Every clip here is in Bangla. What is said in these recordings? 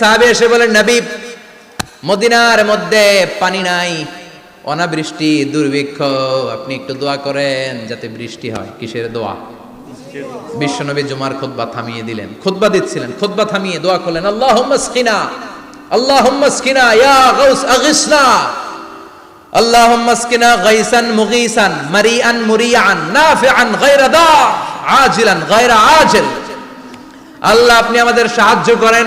সাহাবী এসে বলেন, নবী, মদিনার মধ্যে পানি নাই, অনাবৃষ্টি, দুর্ভিক্ষ, আপনি একটু দোয়া করেন যাতে বৃষ্টি হয়। কিসের দোয়া? বিশ্বনবী জুমার খুতবা থামিয়ে দিলেন। খুতবা দিচ্ছিলেন, খুতবা থামিয়ে দোয়া করলেন, আল্লাহুম্মা স্কিনা আল্লাহুম্মা স্কিনা ইয়া গাউস, আগিসনা, আল্লাহুম্মা স্কিনা গাইসান মুগীসান মারিয়ান মুরিয়ান নাফিআন গায়রা দা আজিলান গায়রা আজিল। আল্লাহ, আপনি আমাদের সাহায্য করেন।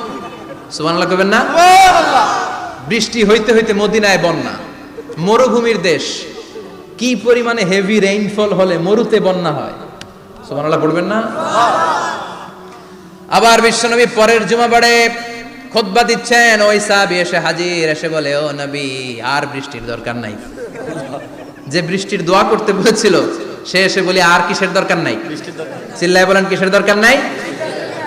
সুবহানাল্লাহ কবেন না? বৃষ্টি হইতে হইতে মদিনায় বন্যা মরুভূমির দেশ। কি পরিমাণে হেভি রেইনফল হলে মরুতে বন্যা হয়? সুবহানাল্লাহ পড়বেন না? আবার বিশ্বনবী পরের জুমাবারে খুতবা দিচ্ছেন ওই সাহাবী এসে হাজির এসে বলে ও নবী আর বৃষ্টির দরকার নাই। যে বৃষ্টির দোয়া করতে বলেছিল সে এসে বলি আর কিসের দরকার নাই। চিল্লায় বলেন কিসের দরকার নাই?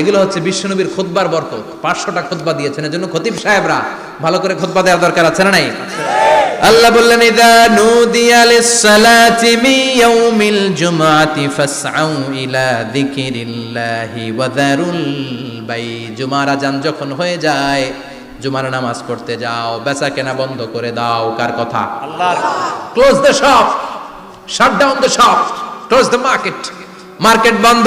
এগুলো হচ্ছে বিশ্বনবীর খুতবার বরকত। পাঁচশোটা খুতবা দিয়েছেন এজন্য খতিব সাহেবরা ভালো করে খুতবা দেওয়ার দরকার আছে না নাই? আল্লাহ বললেন ইদা নুদিয়া লিসসালাতি মি ইয়াউমিল জুমআতি ফাসআউ ইলা যিকিরিল্লাহি ওয়া যারুল বাই। জুমার আজান যখন হয়ে যায় জুমার নামাজ পড়তে যাও বেচা কেনা বন্ধ করে দাও কার কথা? আল্লাহর close the shop shut down the shop close the market market বন্ধ।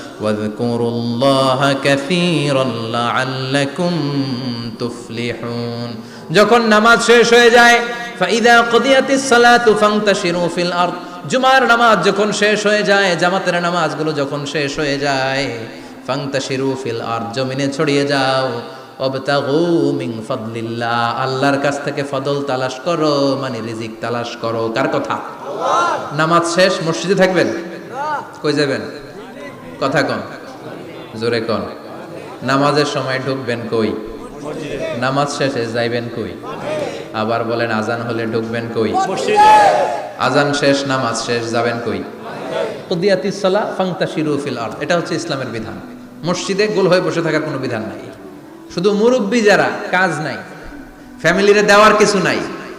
واذكروا الله كثيرا لعلكم تفلحون যখন নামাজ শেষ হয়ে যায় ফাইদা কুদিয়াতিস সালাতু ফান্তাশিরু ফিল আরদ জুমার নামাজ যখন শেষ হয়ে যায় জামাতের নামাজগুলো যখন শেষ হয়ে যায় ফান্তাশিরু ফিল আরদ জমিনে ছড়িয়ে যাও অবতাগু মিন ফাদলিল্লাহ আল্লাহর কাছ থেকে ফদল তালাশ করো মানে রিজিক তালাশ করো কার কথা নামাজ শেষ মসজিদে থাকবেন কই যাবেন কথা কন। জোরে কন। নামাজের সময় ঢুকবেন কই? নামাজ শেষে যাইবেন কই? আবার বলেন, আজান হলে ঢুকবেন কই? আজান শেষ, নামাজ শেষ, যাবেন কই? কুদিয়াতিস সালা ফাংতাশিরু ফিল আরদ। এটা হচ্ছে ইসলামের বিধান। মসজিদে গোল হয়ে বসে থাকার কোনো বিধান নাই। শুধু মুরব্বী যারা, কাজ নাই। ফ্যামিলিরে দেওয়ার কিছু নাই।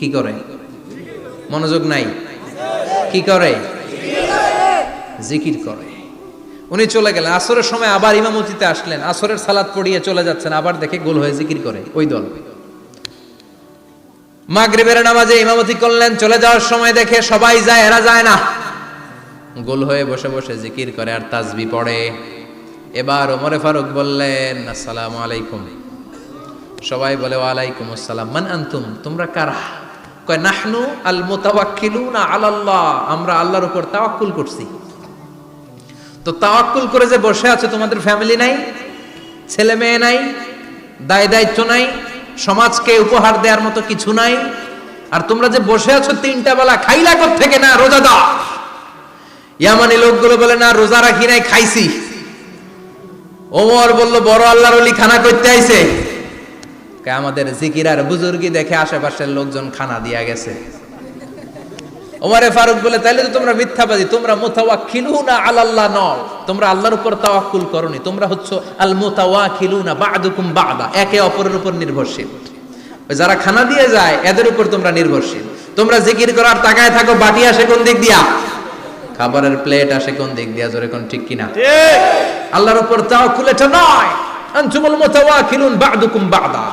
কি করে? মনোযোগ নাই। কি করে? জিকির করে। উনি চলে গেলেন। আসরের সময় আবার ইমামতিতে আসলেন। আসরের সালাদ পড়িয়ে চলে যাচ্ছেন। আবার দেখে গোল হয়ে জিকির করে ওই দল। মাগরিবের নামাজে ইমামতি করলেন। চলে যাওয়ার সময় দেখে সবাই যায়, এরা যায় না। গোল হয়ে বসে বসে জিকির করে আর তাজবি পড়ে। এবার ওমরে ফারুক বললেন, আসসালামু আলাইকুম। সবাই বলে, ওয়ালাইকুম আসসালাম। মান আনতুম? তোমরা কারা? কয়, নাহনু আল মুতাওয়াক্কিলুনা আলাল্লাহ। আমরা আল্লাহর উপর তাওয়াক্কুল করছি। তো তাওয়াক্কুল করে যে বসে আছে তোমাদের ফ্যামিলি নাই, ছেলে মেয়ে নাই, দায় দায়িত্ব নাই, সমাজকে উপহার দেওয়ার মতো কিছু নাই, আর তোমরা যে বসে আছো তিনটা বেলা, খাইলা থেকে না রোজা দাও ইয়ামানি লোকগুলো বলে, না, রোজা রাখি নাই, খাইছি। ওমর বলল, বড় আল্লাহর অলি খানা করতে আইছে। আমাদের জিকির আর বুজুর্গি দেখে আশেপাশের লোকজন খানা দিয়া গেছে। ওমরে ফারুক বলে তাইলে তো তোমরা মিথ্যাবাদী তোমরা মুতাওয়াক্কিলুনা আলাল্লাহ নও। তোমরা আল্লাহর উপর তাওয়াক্কুল করনি তোমরা হচ্ছে আল মুতাওয়াক্কিলুনা বা'দুকুম বা'দা একে অপরের উপর নির্ভরশীল। ওই যারা খানা দিয়ে যায় এদের উপর তোমরা নির্ভরশীল। তোমরা জিকির করার তাকায় থাকো বাটি আসে কোন দিক দিয়া? খাবারের প্লেট আসে কোন দিক দিয়া জোরে কোন ঠিক কিনা? আল্লাহর উপর তাওয়াক্কুল এটা নয়। আনতুমুল মুতাওয়াক্কিলুন বা'দুকুম বা'দা।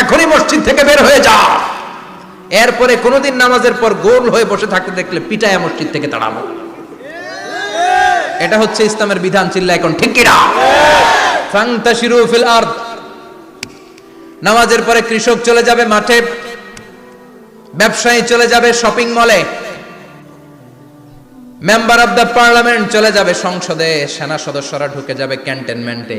এখনই মসজিদ থেকে বের হয়ে যাও এরপরে কোনোদিন নামাজের পর গোল হয়ে বসে থাকতে দেখলে পিটায়া মসজিদ থেকে তাড়াবো এটা হচ্ছে ইসলামের বিধান চিল্লা এখন ঠিক নামাজের পরে কৃষক চলে যাবে মাঠে, ব্যবসায়ী চলে যাবে শপিং মলে, মেম্বার অফ দ্য পার্লামেন্ট চলে যাবে সংসদে, সেনা সদস্যরা ঢুকে যাবে ক্যান্টনমেন্টে।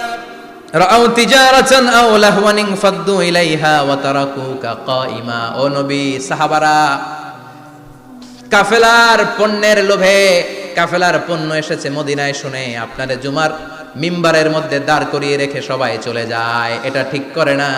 রাও তিজারাতান আও লাহওয়ান ফাদ্দু ইলাইহা ওয়া তারাকুকা কাইমা ও নবী, সাহাবারা, কাফেলার পণ্যের লোভে, কাফেলার পণ্য এসেছে মদিনায় শুনে আপনার জুমার মিম্বারের মধ্যে দাঁড় করিয়ে রেখে সবাই চলে যায়। এটা ঠিক করে না।